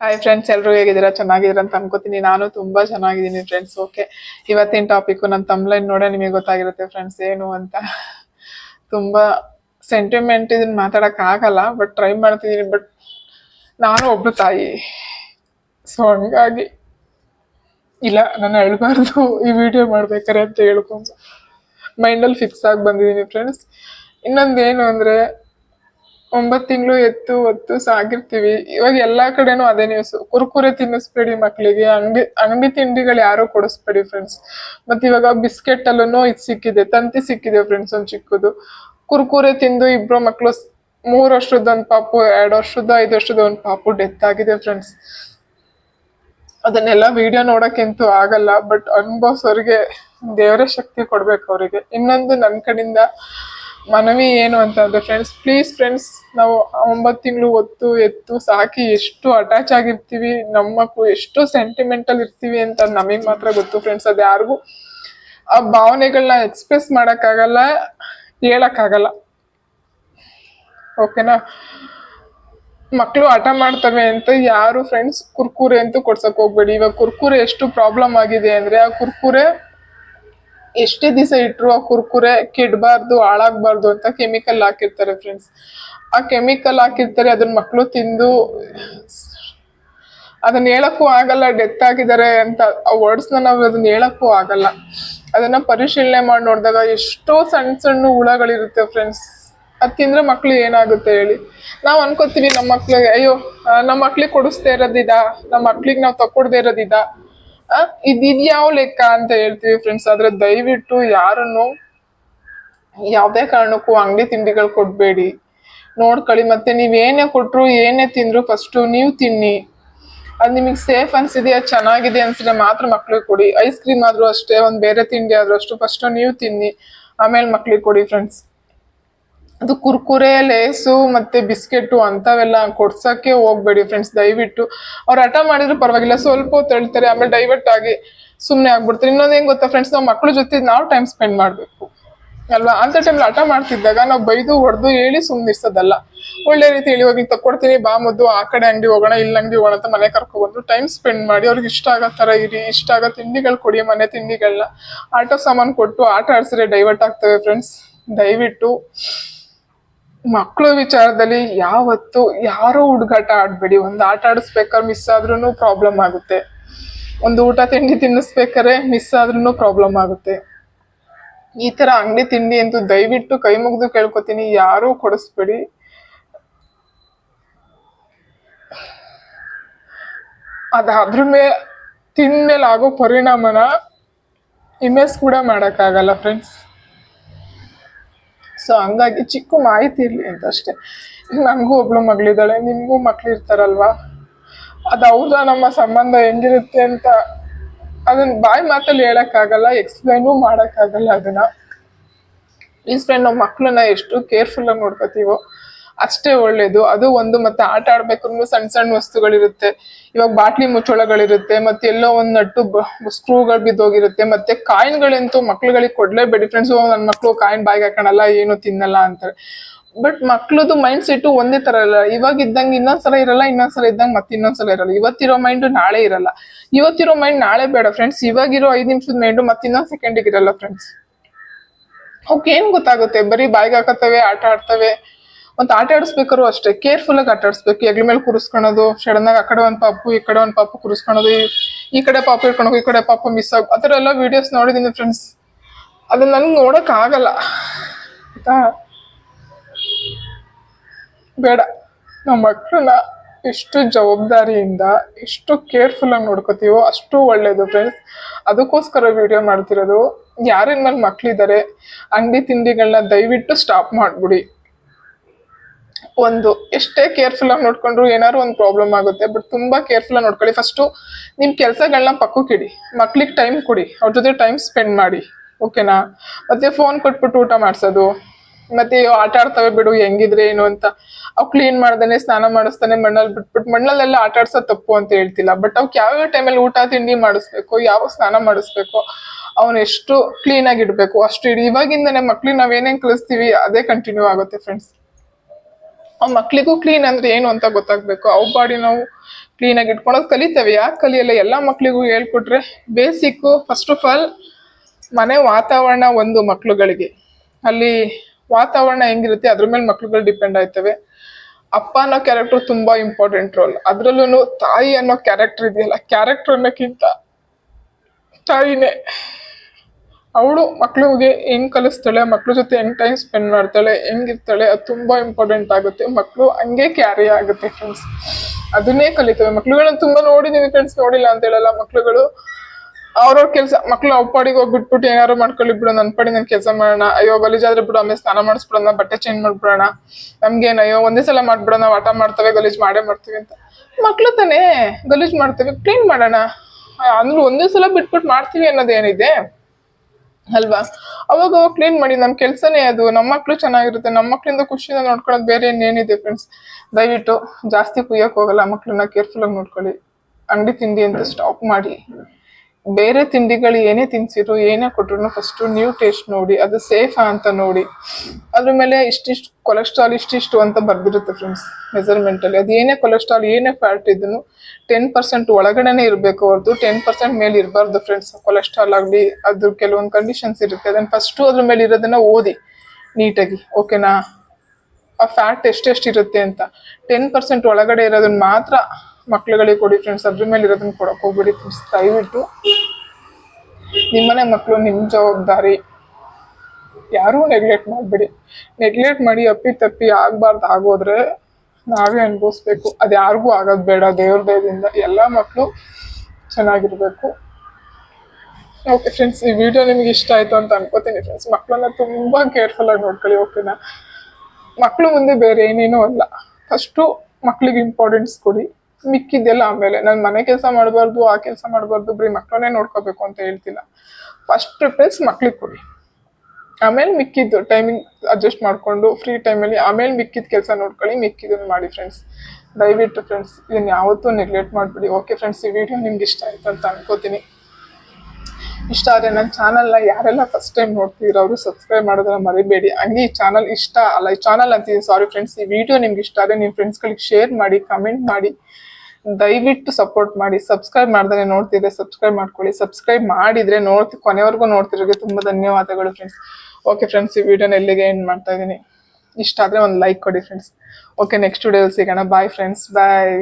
Hi friends ಎಲ್ಲರೂ ಹೇಗಿದ್ದೀರಾ? ಚೆನ್ನಾಗಿದ್ದೀರಾ ಅಂತ ಅನ್ಕೋತೀನಿ. ನಾನು ತುಂಬಾ ಚೆನ್ನಾಗಿದ್ದೀನಿ ಫ್ರೆಂಡ್ಸ್ ಓಕೆ ಇವತ್ತಿನ ಟಾಪಿಕ್ ನನ್ನ ತಮ್ಲೈನ್ ನೋಡೋ ನಿಮಗೆ ಗೊತ್ತಾಗಿರುತ್ತೆ ಫ್ರೆಂಡ್ಸ್ ಏನು ಅಂತ. ತುಂಬಾ ಸೆಂಟಿಮೆಂಟ್ ಇದನ್ನ ಮಾತಾಡಕ್ ಆಗಲ್ಲ ಬಟ್ ಟ್ರೈ ಮಾಡ್ತಿದ್ದೀನಿ. ಬಟ್ ನಾನು ಒಬ್ಳು ತಾಯಿ. ಸೊ ಹಂಗಾಗಿ ಇಲ್ಲ ನಾನು ಹೇಳ್ಬಾರ್ದು. ಈ ವಿಡಿಯೋ ಮಾಡ್ಬೇಕಾರೆ ಅಂತ ಹೇಳ್ಕೊಂಡು. ಮೈಂಡಲ್ಲಿ ಫಿಕ್ಸ್ ಆಗಿ ಬಂದಿದ್ದೀನಿ ಫ್ರೆಂಡ್ಸ್ ಇನ್ನೊಂದು ಏನು ಅಂದ್ರೆ ಒಂಬತ್ತು ತಿಂಗಳು ಎತ್ತು ಒತ್ತು ಸಾಗಿರ್ತೀವಿ. ಇವಾಗ ಎಲ್ಲಾ ಕಡೆನೂ ಅದೇ ನ್ಯೂಸ್ ಕುರ್ಕುರೆ ತಿನ್ನಿಸ್ಬೇಡಿ ಮಕ್ಕಳಿಗೆ ಅಂಗಡಿ ಅಂಗಡಿ ತಿಂಡಿಗಳು ಯಾರು ಕೊಡಿಸ್ಬೇಡಿ ಫ್ರೆಂಡ್ಸ್ ಮತ್ತೆ ಇವಾಗ ಬಿಸ್ಕೆಟ್ ಅಲ್ಲೂ ಇದು ಸಿಕ್ಕಿದೆ. ತಂತಿ ಸಿಕ್ಕಿದೆ ಫ್ರೆಂಡ್ಸ್ ಒಂದ್ ಚಿಕ್ಕದು. ಕುರ್ಕುರೆ ತಿಂದು ಇಬ್ರು ಮಕ್ಕಳು ಮೂರ್ ವರ್ಷದ ಒಂದ್ ಪಾಪು, ಎರಡ್ ವರ್ಷದ ಐದು ವರ್ಷದ ಒಂದ್ ಪಾಪು ಡೆತ್ ಆಗಿದೆ ಫ್ರೆಂಡ್ಸ್ ಅದನ್ನೆಲ್ಲ ವಿಡಿಯೋ ನೋಡಕ್ಕಂತೂ ಆಗಲ್ಲ. ಬಟ್ ಅನುಭವಿಸೋರಿಗೆ ದೇವರೇ ಶಕ್ತಿ ಕೊಡ್ಬೇಕು ಅವರಿಗೆ. ಇನ್ನೊಂದು ನನ್ನ ಕಡೆಯಿಂದ ಮನವಿ ಏನು ಅಂತಂದ್ರೆ ಫ್ರೆಂಡ್ಸ್ ಪ್ಲೀಸ್ ಫ್ರೆಂಡ್ಸ್ ನಾವು ಒಂಬತ್ತು ತಿಂಗಳು ಒತ್ತು ಎತ್ತು ಸಾಕಿ ಎಷ್ಟು ಅಟ್ಯಾಚ್ ಆಗಿರ್ತೀವಿ ನಮ್ಮ ಮಕ್ಕಳು ಎಷ್ಟು ಸೆಂಟಿಮೆಂಟಲ್ ಇರ್ತೀವಿ ಅಂತ ನಮಗೆ ಮಾತ್ರ ಗೊತ್ತು ಫ್ರೆಂಡ್ಸ್ ಅದು ಯಾರಿಗೂ ಆ ಭಾವನೆಗಳನ್ನ ಎಕ್ಸ್ಪ್ರೆಸ್ ಮಾಡೋಕ್ಕಾಗಲ್ಲ, ಹೇಳೋಕ್ಕಾಗಲ್ಲ. ಓಕೆನಾ ಮಕ್ಕಳು ಹಠ ಮಾಡ್ತವೆ ಅಂತ ಯಾರು ಫ್ರೆಂಡ್ಸ್ ಕುರ್ಕುರೆ ಅಂತೂ ಕೊಡ್ಸಕ್ ಹೋಗ್ಬೇಡಿ. ಇವಾಗ ಕುರ್ಕುರೆ ಎಷ್ಟು ಪ್ರಾಬ್ಲಮ್ ಆಗಿದೆ ಅಂದರೆ, ಆ ಕುರ್ಕುರೆ ಎಷ್ಟೇ ದಿವಸ ಇಟ್ಟರು ಆ ಕುರ್ಕುರೆ ಕೆಡಬಾರ್ದು, ಹಾಳಾಗಬಾರ್ದು ಅಂತ ಕೆಮಿಕಲ್ ಹಾಕಿರ್ತಾರೆ ಫ್ರೆಂಡ್ಸ್ ಆ ಕೆಮಿಕಲ್ ಹಾಕಿರ್ತಾರೆ ಅದನ್ನ ಮಕ್ಕಳು ತಿಂದು ಅದನ್ನ ಹೇಳಕ್ಕೂ ಆಗಲ್ಲ, ಡೆತ್ ಆಗಿದ್ದಾರೆ ಅಂತ ಆ ವರ್ಡ್ಸ್ನ ನಾವು ಅದನ್ನ ಹೇಳಕ್ಕೂ ಆಗಲ್ಲ. ಅದನ್ನ ಪರಿಶೀಲನೆ ಮಾಡಿ ನೋಡಿದಾಗ ಎಷ್ಟೋ ಸಣ್ಣ ಸಣ್ಣ ಹುಳಗಳಿರುತ್ತೆ ಫ್ರೆಂಡ್ಸ್ ಅದು ತಿಂದ್ರೆ ಮಕ್ಳು ಏನಾಗುತ್ತೆ ಹೇಳಿ. ನಾವು ಅನ್ಕೋತೀವಿ ನಮ್ಮ ಮಕ್ಳಿಗೆ, ಅಯ್ಯೋ ನಮ್ಮ ಮಕ್ಳಿಗೆ ಕೊಡಿಸ್ದೇ ಇರೋದಿದ ನಮ್ಮ ಮಕ್ಳಿಗೆ ನಾವು ತಕ್ಕೊಡ್ದೇ ಇರೋದಿದಾ ಇದ್ಯಾವ ಲೆಕ್ಕ ಅಂತ ಹೇಳ್ತೀವಿ ಫ್ರೆಂಡ್ಸ್ ಆದ್ರೆ ದಯವಿಟ್ಟು ಯಾರನ್ನು ಯಾವ್ದೇ ಕಾರಣಕ್ಕೂ ಅಂಗಡಿ ತಿಂಡಿಗಳು ಕೊಡ್ಬೇಡಿ. ನೋಡ್ಕೊಳ್ಳಿ ಮತ್ತೆ ನೀವ್ ಏನೇ ಕೊಟ್ರು, ಏನೇ ತಿಂದ್ರು ಫಸ್ಟ್ ನೀವು ತಿನ್ನಿ. ಅದ್ ನಿಮಗೆ ಸೇಫ್ ಅನ್ಸಿದೆಯಾ? ಚೆನ್ನಾಗಿದೆ ಅನ್ಸಿದ್ರೆ ಮಾತ್ರ ಮಕ್ಳಿಗೆ ಕೊಡಿ. ಐಸ್ ಕ್ರೀಮ್ ಆದ್ರೂ ಅಷ್ಟೇ, ಒಂದ್ ಬೇರೆ ತಿಂಡಿ ಆದ್ರೂ ಅಷ್ಟು ಫಸ್ಟ್ ನೀವು ತಿನ್ನಿ. ಆಮೇಲೆ ಮಕ್ಳಿಗೆ ಕೊಡಿ ಫ್ರೆಂಡ್ಸ್ ಅದು ಕುರ್ಕುರೆ ಲೇಸು ಮತ್ತೆ ಬಿಸ್ಕೆಟು ಅಂಥವೆಲ್ಲ ಕೊಡ್ಸಕ್ಕೆ ಹೋಗಬೇಡಿ ಫ್ರೆಂಡ್ಸ್ ದಯವಿಟ್ಟು. ಅವ್ರು ಹಠ ಮಾಡಿದ್ರು ಪರವಾಗಿಲ್ಲ, ಸ್ವಲ್ಪ ಹೊತ್ತು ಹೇಳ್ತಾರೆ, ಆಮೇಲೆ ಡೈವರ್ಟ್ ಆಗಿ ಸುಮ್ಮನೆ ಆಗ್ಬಿಡ್ತಾರೆ. ಇನ್ನೊಂದು ಹೆಂಗೆ ಗೊತ್ತಾ ಫ್ರೆಂಡ್ಸ್ ನಾವು ಮಕ್ಳ ಜೊತೆ ನಾವು ಟೈಮ್ ಸ್ಪೆಂಡ್ ಮಾಡಬೇಕು. ಅಲ್ವಾ? ಅಂತ ಟೈಮ್ ಹಠ ಮಾಡ್ತಿದ್ದಾಗ ನಾವು ಬೈದು ಹೊಡೆದು ಹೇಳಿ ಸುಮ್ಮನಿರ್ಸೋದಲ್ಲ ಒಳ್ಳೆ ರೀತಿ ಹೇಳಿ, ಹೋಗಿ ತಕ್ಕೊಡ್ತೀನಿ, ಬಾ ಮದ್ದು, ಆ ಕಡೆ ಅಂಗಡಿ ಹೋಗೋಣ, ಇಲ್ಲಿ ಅಂಗಡಿ ಹೋಗೋಣ ಅಂತ ಮನೆ ಕರ್ಕೊಬಂದು ಟೈಮ್ ಸ್ಪೆಂಡ್ ಮಾಡಿ ಅವ್ರಿಗೆ ಇಷ್ಟ ಆಗೋ ಥರ ಇರಿ, ಇಷ್ಟ ಆಗೋ ತಿಂಡಿಗಳು ಕೊಡಿ, ಮನೆ ತಿಂಡಿಗಳನ್ನ. ಆಟೋ ಸಾಮಾನು ಕೊಟ್ಟು ಆಟ ಆಡ್ಸಿದ್ರೆ ಡೈವರ್ಟ್ ಆಗ್ತವೆ ಫ್ರೆಂಡ್ಸ್ ದಯವಿಟ್ಟು. ಮಕ್ಕಳ ವಿಚಾರದಲ್ಲಿ ಯಾವತ್ತು ಯಾರು ಹುಡುಗಾಟ ಆಡ್ಬೇಡಿ. ಒಂದು ಆಟ ಆಡಿಸ್ಬೇಕಾದ್ರೆ ಮಿಸ್ ಆದ್ರೂ ಪ್ರಾಬ್ಲಮ್ ಆಗುತ್ತೆ. ಒಂದು ಊಟ ತಿಂಡಿ ತಿನ್ನಿಸ್ಬೇಕಾದ್ರೆ ಮಿಸ್ ಆದ್ರೂ ಪ್ರಾಬ್ಲಮ್ ಆಗುತ್ತೆ. ಈ ತರ ಅಂಗಡಿ ತಿಂಡಿ ಅಂತೂ ದಯವಿಟ್ಟು ಕೈ ಮುಗಿದು ಕೇಳ್ಕೊತೀನಿ. ಯಾರೂ ಕೊಡಿಸ್ಬೇಡಿ. ಅದಾದ್ರ ಮೇ ತಿಂದ್ಮೇಲೆ ಆಗೋ ಪರಿಣಾಮನ ಇಮೇಜ್ ಕೂಡ ಮಾಡೋಕ್ಕಾಗಲ್ಲ ಫ್ರೆಂಡ್ಸ್ ಸೊ ಹಂಗಾಗಿ ಚಿಕ್ಕ ಮಾಹಿತಿ ಇರಲಿ ಅಂತ ಅಷ್ಟೇ. ನನಗೂ ಒಬ್ಳು ಮಗಳಿದ್ದಾಳೆ, ನಿಮಗೂ ಮಕ್ಳು ಇರ್ತಾರಲ್ವಾ? ಅದು ಹೌದಾ ನಮ್ಮ ಸಂಬಂಧ ಹೆಂಗಿರುತ್ತೆ ಅಂತ? ಅದನ್ನ ಬಾಯಿ ಮಾತಲ್ಲಿ ಹೇಳೋಕ್ಕಾಗಲ್ಲ ಎಕ್ಸ್ಪ್ಲೈನು ಮಾಡೋಕ್ಕಾಗಲ್ಲ ಅದನ್ನ. ಪ್ಲೀಸ್ ಫ್ರೆಂಡ್ ನಾವು ಮಕ್ಕಳನ್ನ ಎಷ್ಟು ಕೇರ್ಫುಲ್ಲಾಗಿ ನೋಡ್ಕೋತೀವೋ. ಅಷ್ಟೇ ಒಳ್ಳೇದು. ಅದು ಒಂದು ಮತ್ತೆ ಆಟ ಆಡ್ಬೇಕು ಸಣ್ಣ ಸಣ್ಣ ವಸ್ತುಗಳಿರುತ್ತೆ. ಇವಾಗ ಬಾಟ್ಲಿ ಮುಚ್ಚಳಗಳಿರುತ್ತೆ, ಮತ್ತೆ ಎಲ್ಲೋ ಒಂದ್ ನಟ್ಟು ಸ್ಕ್ರೂಗಳು ಬಿದ್ದೋಗಿರುತ್ತೆ, ಮತ್ತೆ ಕಾಯಿನ್ಗಳಂತೂ ಮಕ್ಳುಗಳಿಗೆ ಕೊಡ್ಲೇಬೇಡಿ ಫ್ರೆಂಡ್ಸ್ ನನ್ನ ಮಕ್ಳು ಕಾಯಿನ್ ಬಾಯಿಗೆ ಹಾಕೋಣಲ್ಲ, ಏನು ತಿನ್ನಲ್ಲ ಅಂತಾರೆ. ಬಟ್ ಮಕ್ಳದ್ದು ಮೈಂಡ್ ಸೆಟ್ ಒಂದೇ ತರ ಇರಲ್ಲ ಇವಾಗ ಇದ್ದಂಗೆ ಇನ್ನೊಂದ್ಸಲ ಇರಲ್ಲ ಇನ್ನೊಂದ್ಸಲ ಇದ್ದಂಗೆ ಮತ್ತೆ ಇನ್ನೊಂದ್ಸಲ ಇರಲ್ಲ. ಇವತ್ತಿರೋ ಮೈಂಡ್ ನಾಳೆ ಇರಲ್ಲ. ಇವತ್ತಿರೋ ಮೈಂಡ್ ನಾಳೆ ಬೇಡ ಫ್ರೆಂಡ್ಸ್ ಇವಾಗಿರೋ ಐದು ನಿಮಿಷದ ಮೈಂಡ್ ಮತ್ತೆ ಇನ್ನೊಂದ್ ಸೆಕೆಂಡಿಗೆ ಇರಲ್ಲ ಫ್ರೆಂಡ್ಸ್ ಅವಕ್ಕೆ ಏನ್ ಗೊತ್ತಾಗುತ್ತೆ? ಬರೀ ಬಾಯಿಗೆ ಹಾಕತ್ತವೆ, ಆಟ ಆಡ್ತವೆ. ಒಂದ್ ಆಟ ಆಡಿಸ್ಬೇಕಾದ್ರು ಅಷ್ಟೇ. ಕೇರ್ಫುಲ್ ಆಗಿ ಆಟ ಆಡಿಸ್ಬೇಕು. ಎಗ್ಲ ಮೇಲೆ ಕೂರಿಸ್ಕೊಳೋದು ಸಡನ್ ಆಗಿ ಆ ಕಡೆ ಒಂದು ಪಾಪು, ಈ ಕಡೆ ಒಂದು ಪಾಪು ಕೂರಿಸ್ಕೊಳೋದು, ಈ- ಕಡೆ ಪಾಪು ಇಟ್ಕೊಂಡು ಈ ಕಡೆ ಪಾಪು ಮಿಸ್ ಆಗ, ಆ ಥರ ಎಲ್ಲ ವಿಡಿಯೋಸ್ ನೋಡಿದೀನಿ ಫ್ರೆಂಡ್ಸ್ ಅದನ್ನ ನನ್ಗೆ ನೋಡಕ್ ಆಗಲ್ಲ. ಆಯ್ತಾ? ಬೇಡ. ನಮ್ಮ ಮಕ್ಕಳನ್ನ ಎಷ್ಟು ಜವಾಬ್ದಾರಿಯಿಂದ, ಎಷ್ಟು ಕೇರ್ಫುಲ್ ಆಗಿ ನೋಡ್ಕೋತೀವೋ ಅಷ್ಟು ಒಳ್ಳೇದು ಫ್ರೆಂಡ್ಸ್ ಅದಕ್ಕೋಸ್ಕರ ವಿಡಿಯೋ ಮಾಡ್ತಿರೋದು. ಯಾರಿನ ಮೇಲೆ ಮಕ್ಕಳಿದ್ದಾರೆ ಅಂಗಡಿ ತಿಂಡಿಗಳನ್ನ ದಯವಿಟ್ಟು ಸ್ಟಾಪ್ ಮಾಡ್ಬಿಡಿ. ಒಂದು, ಎಷ್ಟೇ ಕೇರ್ಫುಲ್ ಆಗಿ ನೋಡ್ಕೊಂಡ್ರು ಏನಾದ್ರು ಒಂದು ಪ್ರಾಬ್ಲಮ್ ಆಗುತ್ತೆ ಬಟ್ ತುಂಬಾ ಕೇರ್ಫುಲ್ ಆಗಿ ನೋಡ್ಕೊಳ್ಳಿ. ಫಸ್ಟು ನಿಮ್ ಕೆಲಸಗಳನ್ನ ಪಕ್ಕಕ್ಕಿಡಿ ಮಕ್ಳಿಗೆ ಟೈಮ್ ಕೊಡಿ, ಅವ್ರ ಜೊತೆ ಟೈಮ್ ಸ್ಪೆಂಡ್ ಮಾಡಿ ಓಕೆನಾ ಮತ್ತೆ ಫೋನ್ ಕೊಟ್ಬಿಟ್ಟು ಊಟ ಮಾಡ್ಸೋದು, ಮತ್ತೆ ಆಟ ಆಡ್ತವೆ ಬಿಡು, ಹೆಂಗಿದ್ರೆ ಏನು ಅಂತ. ಅವ್ ಕ್ಲೀನ್ ಮಾಡ್ದೇನೆ, ಸ್ನಾನ ಮಾಡಿಸ್ತಾನೆ ಮಣ್ಣಲ್ಲಿ ಬಿಟ್ಬಿಟ್ಟು ಮಣ್ಣಲ್ಲೆಲ್ಲ ಆಟ ಆಡ್ಸೋ ತಪ್ಪು ಅಂತ ಹೇಳ್ತಿಲ್ಲ. ಬಟ್ ಅವ್ಕೆ ಯಾವ ಟೈಮಲ್ಲಿ ಊಟ, ತಿಂಡಿ ಮಾಡಿಸ್ಬೇಕು, ಯಾವ ಸ್ನಾನ ಮಾಡಿಸ್ಬೇಕು, ಅವ್ನ ಎಷ್ಟು ಕ್ಲೀನ್ ಆಗಿ ಇಡ್ಬೇಕು, ಅಷ್ಟು ಇಡೀ ಇವಾಗಿಂದನೇ ಮಕ್ಳಿಗೆ ನಾವ್ ಏನೇನ್ ಕಲಿಸ್ತೀವಿ, ಅದೇ ಕಂಟಿನ್ಯೂ ಆಗುತ್ತೆ ಫ್ರೆಂಡ್ಸ್ ಆ ಮಕ್ಳಿಗೂ ಕ್ಲೀನ್ ಅಂದ್ರೆ ಏನು ಅಂತ ಗೊತ್ತಾಗ್ಬೇಕು. ಅವ್ ಬಾಡಿ ನಾವು ಕ್ಲೀನಾಗಿ ಇಟ್ಕೊಳೋದು ಕಲಿತೇವೆ. ಯಾಕೆ ಕಲಿಯಲ್ಲ? ಎಲ್ಲ ಮಕ್ಳಿಗೂ ಹೇಳ್ಕೊಟ್ರೆ ಬೇಸಿಕ್ಕು ಫಸ್ಟ್ ಆಫ್ ಆಲ್ ಮನೆ ವಾತಾವರಣ ಒಂದು ಮಕ್ಳುಗಳಿಗೆ. ಅಲ್ಲಿ ವಾತಾವರಣ ಹೆಂಗಿರುತ್ತೆ ಅದ್ರ ಮೇಲೆ ಮಕ್ಳುಗಳು ಡಿಪೆಂಡ್ ಆಯ್ತವೆ ಅಪ್ಪ ಅನ್ನೋ ಕ್ಯಾರೆಕ್ಟರ್ ತುಂಬಾ ಇಂಪಾರ್ಟೆಂಟ್ ರೋಲ್ ಅದ್ರಲ್ಲೂ ತಾಯಿ ಅನ್ನೋ ಕ್ಯಾರೆಕ್ಟರ್ ಇದೆಯಲ್ಲ? ಕ್ಯಾರೆಕ್ಟರ್ ಅನ್ನೋಕ್ಕಿಂತ ತಾಯಿನೇ ಅವಳು ಮಕ್ಳಿಗೆ ಹೆಂಗ್ ಕಲಿಸ್ತಾಳೆ, ಮಕ್ಳ ಜೊತೆ ಹೆಂಗ್ ಟೈಮ್ ಸ್ಪೆಂಡ್ ಮಾಡ್ತಾಳೆ ಹೆಂಗಿರ್ತಾಳೆ ಅದು ತುಂಬಾ ಇಂಪಾರ್ಟೆಂಟ್ ಆಗುತ್ತೆ. ಮಕ್ಕಳು ಹಂಗೆ ಕ್ಯಾರಿ ಆಗುತ್ತೆ ಫ್ರೆಂಡ್ಸ್ ಅದನ್ನೇ ಕಲಿತವೆ. ಮಕ್ಳುಗಳನ್ನ ತುಂಬಾ ನೋಡಿದೀನಿ ಫ್ರೆಂಡ್ಸ್ ನೋಡಿಲ್ಲ ಅಂತ ಹೇಳಲ್ಲ ಮಕ್ಳುಗಳು. ಅವ್ರವ್ರ ಕೆಲಸ, ಮಕ್ಳು ಅವ್ರ ಹೋಗಿ ಬಿಟ್ಬಿಟ್ಟು ಏನಾರು ಮಾಡ್ಕೊಳ್ಳಿ ಬಿಡು ನನ್ನ ಪಾಡಿ ನಾನು ಕೆಲಸ ಮಾಡೋಣ. ಅಯ್ಯೋ ಗಲೀಜಾದ್ರೆ ಬಿಡು, ಆಮೇಲೆ ಸ್ನಾನ ಮಾಡಿಸ್ಬಿಡೋಣ, ಬಟ್ಟೆ ಚೇಂಜ್ ಮಾಡ್ಬಿಡೋಣ. ನಮ್ಗೇನು, ಅಯ್ಯೋ, ಒಂದೇ ಸಲ ಮಾಡ್ಬಿಡೋಣ, ಆಟ ಮಾಡ್ತವೆ, ಗಲೀಜ್ ಮಾಡೇ ಮಾಡ್ತೀವಿ ಅಂತ. ಮಕ್ಳು ತಾನೇ ಗಲೀಜ್ ಮಾಡ್ತೇವೆ ಕ್ಲೀನ್ ಮಾಡೋಣ. ಅಂದ್ರೆ ಒಂದೇ ಸಲ ಬಿಟ್ಬಿಟ್ಟು ಮಾಡ್ತೀವಿ ಅನ್ನೋದೇನಿದೆ? ಅಲ್ವಾ? ಅವಾಗ ಅವಾಗ ಕ್ಲೀನ್ ಮಾಡಿ ನಮ್ಮ ಕೆಲಸನೇ ಅದು. ನಮ್ಮ ಮಕ್ಳು ಚೆನ್ನಾಗಿರುತ್ತೆ. ನಮ್ಮ ಮಕ್ಳಿಂದ ಖುಷಿಯಿಂದ ನೋಡ್ಕೊಳ್ಳೋದು ಬೇರೆ ಇನ್ನೇನಿದೆ ಫ್ರೆಂಡ್ಸ್ ದಯವಿಟ್ಟು ಜಾಸ್ತಿ ಕುಯ್ಯಕ್ಕೆ ಹೋಗಲ್ಲ ಮಕ್ಳನ್ನ ಕೇರ್ಫುಲ್ ಆಗಿ ನೋಡ್ಕೊಳ್ಳಿ. ಅಂಗಡಿ ತಿಂಡಿ ಅಂತ ಸ್ಟಾಪ್ ಮಾಡಿ. ಬೇರೆ ತಿಂಡಿಗಳು ಏನೇ ತಿನ್ಸಿರು ಏನೇ ಕೊಟ್ರು ಫಸ್ಟ್ ನೀವು ಟೇಸ್ಟ್ ನೋಡಿ, ಅದು ಸೇಫಾ ಅಂತ ನೋಡಿ. ಅದ್ರ ಮೇಲೆ ಇಷ್ಟಿಷ್ಟು ಕೊಲೆಸ್ಟ್ರಾಲ್ ಇಷ್ಟಿಷ್ಟು ಅಂತ ಬರ್ದಿರುತ್ತೆ ಫ್ರೆಂಡ್ಸ್ ಮೆಸರ್ಮೆಂಟ್ ಅಲ್ಲಿ. ಅದು ಏನೇ ಕೊಲೆಸ್ಟ್ರಾಲ್ ಏನೇ ಫ್ಯಾಟ್ ಇದನ್ನು ಟೆನ್ ಪರ್ಸೆಂಟ್ ಒಳಗಡೆನೆ ಇರಬೇಕು ಅವ್ರದ್ದು ಟೆನ್ ಪರ್ಸೆಂಟ್ ಮೇಲೆ ಇರಬಾರ್ದು ಫ್ರೆಂಡ್ಸ್ ಕೊಲೆಸ್ಟ್ರಾಲ್ ಆಗಲಿ, ಅದ್ರ ಕೆಲವೊಂದು ಕಂಡೀಷನ್ಸ್ ಇರುತ್ತೆ. ಅದನ್ನ ಫಸ್ಟು ಅದ್ರ ಮೇಲೆ ಇರೋದನ್ನ ಓದಿ, ನೀಟಾಗಿ ಓಕೆನಾ ಆ ಫ್ಯಾಟ್ ಎಷ್ಟೆಷ್ಟು ಇರುತ್ತೆ ಅಂತ. ಟೆನ್ ಪರ್ಸೆಂಟ್ ಒಳಗಡೆ ಇರೋದನ್ನ ಮಾತ್ರ ಮಕ್ಳುಗಳಿಗೆ ಕೊಡಿ ಫ್ರೆಂಡ್ಸ್ ಅದ್ರ ಮೇಲೆ ಇರೋದನ್ನ ಕೊಡಕ್ಕೆ ಹೋಗ್ಬೇಡಿ ಫ್ರೆಂಡ್ಸ್ ದಯವಿಟ್ಟು ನಿಮ್ಮನೆ ಮಕ್ಕಳು ನಿಮ್ಮ ಜವಾಬ್ದಾರಿ. ಯಾರೂ ನೆಗ್ಲೆಕ್ಟ್ ಮಾಡಬೇಡಿ. ನೆಗ್ಲೆಕ್ಟ್ ಮಾಡಿ ಅಪ್ಪಿ ತಪ್ಪಿ ಆಗ್ಬಾರ್ದು ಆಗೋದ್ರೆ ನಾವೇ ಅನುಭವಿಸ್ಬೇಕು. ಅದು ಯಾರಿಗೂ ಆಗೋದು ಬೇಡ. ದೇವ್ರ ದಯದಿಂದ ಎಲ್ಲ ಮಕ್ಕಳು ಚೆನ್ನಾಗಿರಬೇಕು. ಓಕೆ ಫ್ರೆಂಡ್ಸ್ ಈ ವಿಡಿಯೋ ನಿಮ್ಗೆ ಇಷ್ಟ ಆಯಿತು ಅಂತ ಅನ್ಕೋತೀನಿ ಫ್ರೆಂಡ್ಸ್ ಮಕ್ಕಳನ್ನ ತುಂಬ ಕೇರ್ಫುಲ್ ಆಗಿ ನೋಡ್ಕೊಳ್ಳಿ ಓಕೆನಾ ಮಕ್ಕಳು ಮುಂದೆ ಬೇರೆ ಏನೇನೂ ಅಲ್ಲ. ಫಸ್ಟು ಮಕ್ಳಿಗೆ ಇಂಪಾರ್ಟೆನ್ಸ್ ಕೊಡಿ. ಮಿಕ್ಕಿದ್ದೆಲ್ಲ ಆಮೇಲೆ. ನಾನು ಮನೆ ಕೆಲಸ ಮಾಡಬಾರ್ದು, ಆ ಕೆಲಸ ಮಾಡಬಾರ್ದು, ಬರೀ ಮಕ್ಕಳನ್ನೇ ನೋಡ್ಕೋಬೇಕು ಅಂತ ಹೇಳ್ತಿಲ್ಲ. ಫಸ್ಟ್ ಪ್ರಿಫರೆನ್ಸ್ ಮಕ್ಳಿಗೆ ಕೊಡಿ. ಆಮೇಲೆ ಮಿಕ್ಕಿದ್ದು ಟೈಮಿಂಗ್ ಅಡ್ಜಸ್ಟ್ ಮಾಡಿಕೊಂಡು ಫ್ರೀ ಟೈಮಲ್ಲಿ ಆಮೇಲೆ ಮಿಕ್ಕಿದ ಕೆಲಸ ನೋಡ್ಕೊಳ್ಳಿ ಮಿಕ್ಕಿದನ್ನು ಮಾಡಿ ಫ್ರೆಂಡ್ಸ್ ದಯವಿಟ್ಟು ಫ್ರೆಂಡ್ಸ್ ಇದನ್ನು ಯಾವತ್ತೂ ನೆಗ್ಲೆಕ್ಟ್ ಮಾಡಿಬಿಡಿ. ಓಕೆ ಫ್ರೆಂಡ್ಸ್ ಈ ವಿಡಿಯೋ ನಿಮ್ಗೆ ಇಷ್ಟ ಆಯ್ತು ಅಂತ ಅನ್ಕೋತೀನಿ. ಇಷ್ಟ ಆದರೆ ನನ್ನ ಚಾನಲ್ನ ಯಾರೆಲ್ಲ ಫಸ್ಟ್ ಟೈಮ್ ನೋಡ್ತೀರೋ ಅವರು ಸಬ್ಸ್ಕ್ರೈಬ್ ಮಾಡೋದನ್ನ ಮರಿಬೇಡಿ. ಹಂಗೆ ಈ ಚಾನಲ್ ಇಷ್ಟ ಅಲ್ಲ, ಈ ಚಾನಲ್ ಅಂತಿದ್ದೀನಿ ಸಾರಿ ಫ್ರೆಂಡ್ಸ್ ಈ ವಿಡಿಯೋ ನಿಮ್ಗೆ ಇಷ್ಟ ಆದರೆ ನಿಮ್ಮ ಫ್ರೆಂಡ್ಸ್ಗಳಿಗೆ ಶೇರ್ ಮಾಡಿ ಕಮೆಂಟ್ ಮಾಡಿ. ದಯವಿಟ್ಟು ಸಪೋರ್ಟ್ ಮಾಡಿ. ಸಬ್ಸ್ಕ್ರೈಬ್ ಮಾಡಿದ್ರೆ ನೋಡ್ತಿದ್ರೆ ಸಬ್ಸ್ಕ್ರೈಬ್ ಮಾಡ್ಕೊಳ್ಳಿ. ಸಬ್ಸ್ಕ್ರೈಬ್ ಮಾಡಿದ್ರೆ ನೋಡ್ತಿ, ಕೊನೆವರೆಗೂ ನೋಡ್ತಿರೋರಿಗೆ ತುಂಬ ಧನ್ಯವಾದಗಳು ಫ್ರೆಂಡ್ಸ್ ಓಕೆ ಫ್ರೆಂಡ್ಸ್ ಈ ವಿಡಿಯೋನ ಎಲ್ಲಿಗೆ ಎಂಡ್ ಮಾಡ್ತಾ ಇದ್ದೀನಿ. ಇಷ್ಟ ಆದರೆ ಒಂದು ಲೈಕ್ ಕೊಡಿ ಫ್ರೆಂಡ್ಸ್ ಓಕೆ ನೆಕ್ಸ್ಟ್ ವಿಡಿಯೋ ಸಿಗೋಣ. Bye friends bye